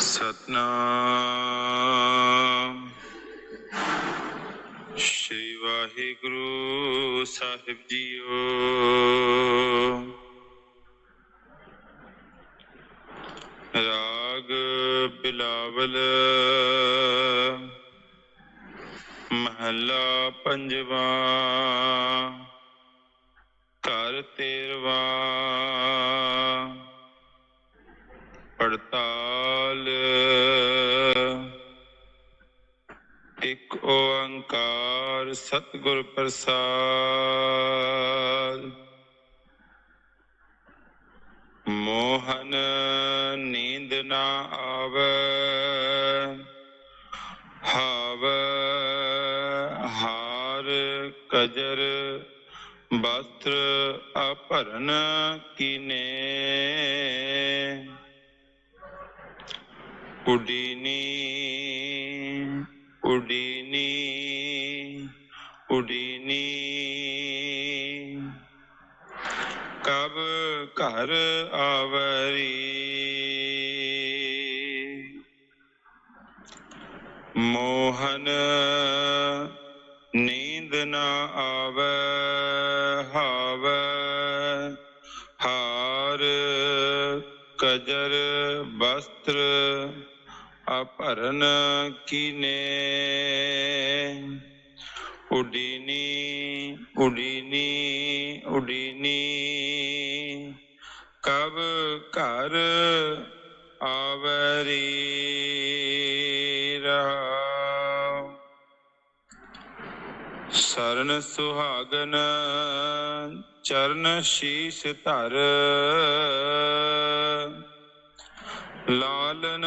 ਸਤਨਾਮ ਸ਼੍ਰੀ ਵਾਹਿਗੁਰੂ ਸਾਹਿਬ ਜੀਓ ਰਾਗ ਬਿਲਾਵਲ ਮਹੱਲਾ ਪੰਜਵਾਂ ਘਰ ਤੇਰਵਾਂ ਪੜਤਾਲ ਇੱਕ ਓੰਕਾਰ ਸਤਿਗੁਰ ਪ੍ਰਸਾਦ। ਮੋਹਨ ਨੀਂਦ ਨਾ ਆਵੇ, ਹਾਵੇ ਹਾਰ ਕਜਰ, ਵਸਤਰ ਅਭਰਨ ਕੀਨੇ। ਉਡੀਨੀ ਉਡੀਨੀ ਉਡੀਨੀ। ਕਬ ਘਰ ਆਵਰੀ ਮੋਹਨ ਨੀਂਦ ਨਾ ਆਵੇ ਵਸਤਰ ਅਭਰਨ ਕੀਨੇ? ਉਡੀਨੀ ਉਡੀਨੀ ਉਡੀਨੀ। ਕਬ ਘਰ ਆਵਰੀ ਰਹਾ? ਸਰਨ ਸੁਹਾਗਨ, ਚਰਨ ਸ਼ੀਸ਼ ਧਰ। ਲਾਲਨ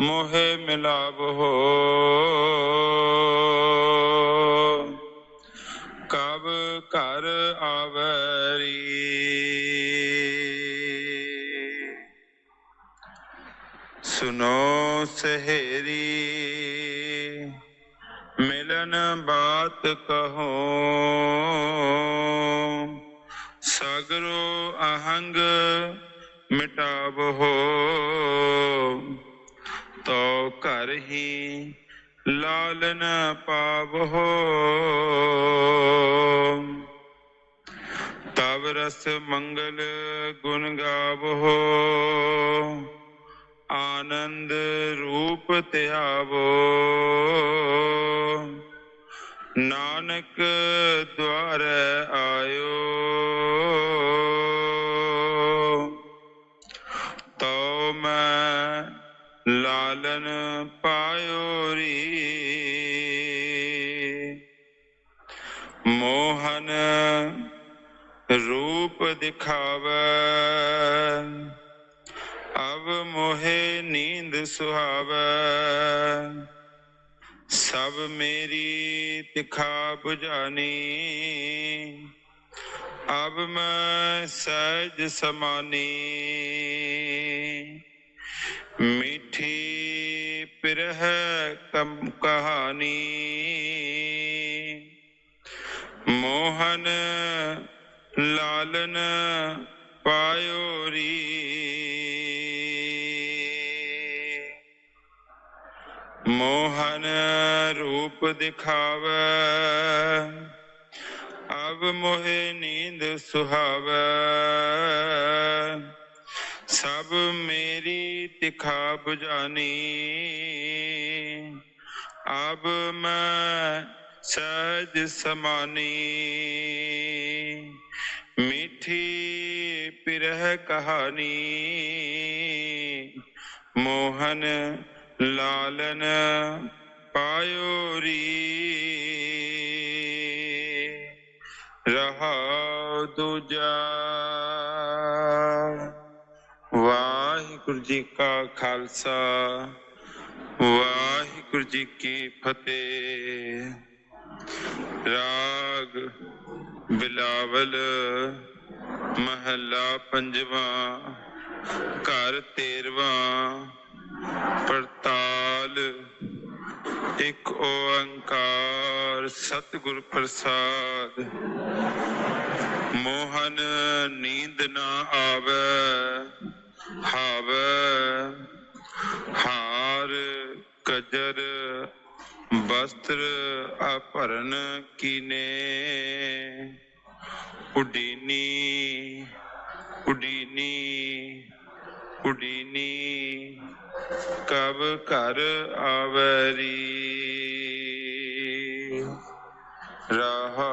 ਮੋਹਿ ਮਿਲਾਵ। ਹੋ ਕਬ ਘਰ ਆਵਰੀ। ਸੁਨੋ ਸਹੇਰੀ ਮਿਲਨ ਬਾਤ ਕਹੋ। ਸਗਰੋ ਅਹੰਗ ਮਿਟਾਵੋ ਤੋ ਘਰ ਹੀ ਲਾਲਨ ਪਾਵੋ ਤਵ ਰਸ ਮੰਗਲ ਗੁਣ ਗਾਵੋ ਆਨੰਦ ਰੂਪ ਧਿਆਵੋ। ਨਾਨਕ ਦੁਆਰ ਆਇਓ। ਲਾਲਨ ਪਾਇਓ ਰੀ। ਮੋਹਨ ਰੂਪ ਦਿਖਾਵੇ। ਅਬ ਮੋਹੇ ਨੀਂਦ ਸੁਹਾਵੇ। ਸਭ ਮੇਰੀ ਤਿਖਾ 부ਝਾਨੀ ਅਬ ਮੈਂ ਸਹਿਜ ਸਮਾਨੀ। ਮਿੱਠੀ ਪਿਰਹ ਕਮ ਕਹਾਣੀ। ਮੋਹਨ ਲਾਲਨ ਪਾਇਓ ਰੀ। ਮੋਹਨ ਰੂਪ ਦਿਖਾਵੇ ਅਬ ਮੋਹਿ ਨੀਂਦ ਸੁਹਾਵੇ। ਸਭ ਮੇਰੀ ਤਿਖਾ 부ਝਾਨੀ ਅਬ ਮੈਂ ਸਹਿਜ ਸਮਾਨੀ। ਮਿੱਠੀ ਪਿਰਹ ਕਹਾਣੀ। ਮੋਹਨ ਲਾਲਨ ਪਾਇਓ ਰੀ। ਰਹਾ ਦੂਜਾ। ਵਾਹਿਗੁਰੂ ਜੀ ਕਾ ਖਾਲਸਾ, ਵਾਹਿਗੁਰੂ ਜੀ ਕੀ ਫਤਿਹ। ਰਾਗ ਬਿਲਾਵਲ, ਮਹੱਲਾ ਪੰਜਵਾ, ਘਰ ਤੇਰਵਾ, ਪੜਤਾਲ, ਇੱਕ ਓੰਕਾਰ, ਸਤਿਗੁਰ ਪ੍ਰਸਾਦ। ਮੋਹਨ, ਨੀਂਦ ਨਾ ਆਵੇ ਹਵੈ ਹਾਰ ਕਜਰ ਵਸਤਰ ਅਪਰਨ ਕੀਨੇ ਉਡੀਨੀ ਉਡੀਨੀ ਉਡੀਨੀ ਕਬ ਕਰ ਆਵਰੀ ਰਹਾ